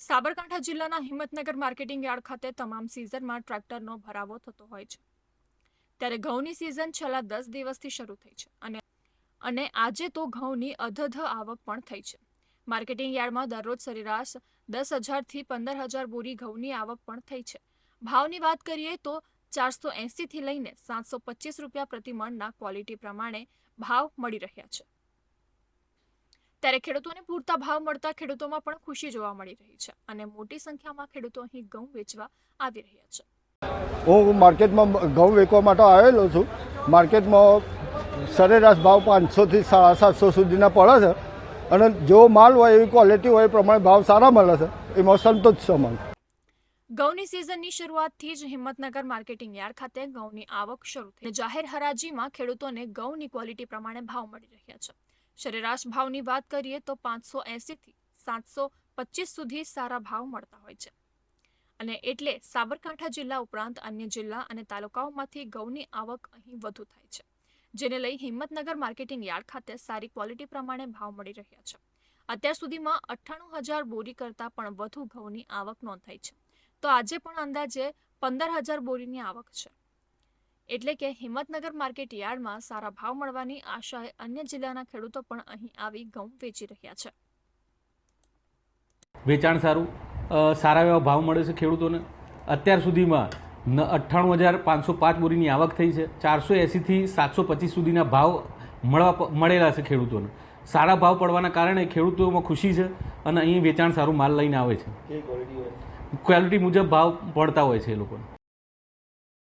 સાબરકાંઠા જિલ્લાના Himmatnagar marketing yard ખાતે તમામ સિઝનમાં ટ્રેક્ટરનો ભરાવો થતો હોય છે. ત્યારે ઘઉંની સિઝન છેલ્લા દસ દિવસથી શરૂ થઈ છે અને અને આજે તો ઘઉંની અધધ આવક પણ થઈ છે. માર્કેટિંગ યાર્ડમાં દરરોજ સરેરાશ દસ હજારથી પંદર હજાર બોરી ઘઉંની આવક પણ થઈ છે. ભાવની વાત કરીએ તો ચારસો એંસીથી લઈને સાતસો પચીસ રૂપિયા પ્રતિ મણના ક્વોલિટી પ્રમાણે ભાવ મળી રહ્યા છે. ત્યારે ખેડૂતોને પૂરતા ભાવ મળતા ખેડૂતોમાં પણ ખુશી જોવા મળી રહી છે અને મોટી સંખ્યામાં ખેડૂતો અહીં ઘઉં વેચવા આવી રહ્યા છે. હું માર્કેટમાં ઘઉં વેચવા માટે આવેલો છું. માર્કેટમાં સરેરાશ ભાવ પાંચસોથી સાડા સાતસો સુધીના પડે છે. અને જેવો માલ હોય એવી ક્વોલિટી હોય એ પ્રમાણે ભાવ સારા મળે છે. એમાં સંતોષ છે મને ઘઉંની સિઝનની શરૂઆતથી જ હિંમતનગર માર્કેટિંગ યાર્ડ ખાતે ઘઉંની આવક શરૂ થઈ. જાહેર હરાજીમાં ખેડૂતોને ઘઉંની ક્વોલિટી પ્રમાણે ભાવ મળી રહ્યા છે. સરેરાશ ભાવની વાત કરીએ તો પાંચસો એંસીથી સાતસો પચીસ સુધી સારા ભાવ મળતા હોય છે. અને એટલે સાબરકાંઠા જિલ્લા ઉપરાંત અન્ય જિલ્લા અને તાલુકાઓમાંથી ઘઉંની આવક અહીં વધુ થાય છે, જેને લઈ હિંમતનગર માર્કેટિંગ યાર્ડ ખાતે સારી ક્વોલિટી પ્રમાણે ભાવ મળી રહ્યા છે. અત્યાર સુધીમાં અઠ્ઠાણું હજાર બોરી કરતાં પણ વધુ ઘઉંની આવક નોંધાઈ છે. તો આજે પણ અંદાજે પંદર હજાર બોરીની આવક છે. એટલે કે હિંમતનગર માર્કેટ યાર્ડમાં સારા ભાવ મળવાની આશાએ અન્ય જિલ્લાના ખેડૂતો પણ અહીં આવી ઘઉં વેચી રહ્યા છે. વેચાણ સારું. સારા એવા ભાવ મળે છે ખેડૂતોને. અત્યાર સુધીમાં અઠ્ઠાણું હજાર પાંચસો પાંચ બોરીની આવક થઈ છે. ચારસો એંસીથી સાતસો પચીસ સુધીના ભાવ મળવા મળેલા છે ખેડૂતોને. સારા ભાવ પડવાના કારણે ખેડૂતોમાં ખુશી છે અને અહીં વેચાણ સારું માલ લઈને આવે છે. ક્વોલિટી મુજબ ભાવ પડતા હોય છે એ લોકોને.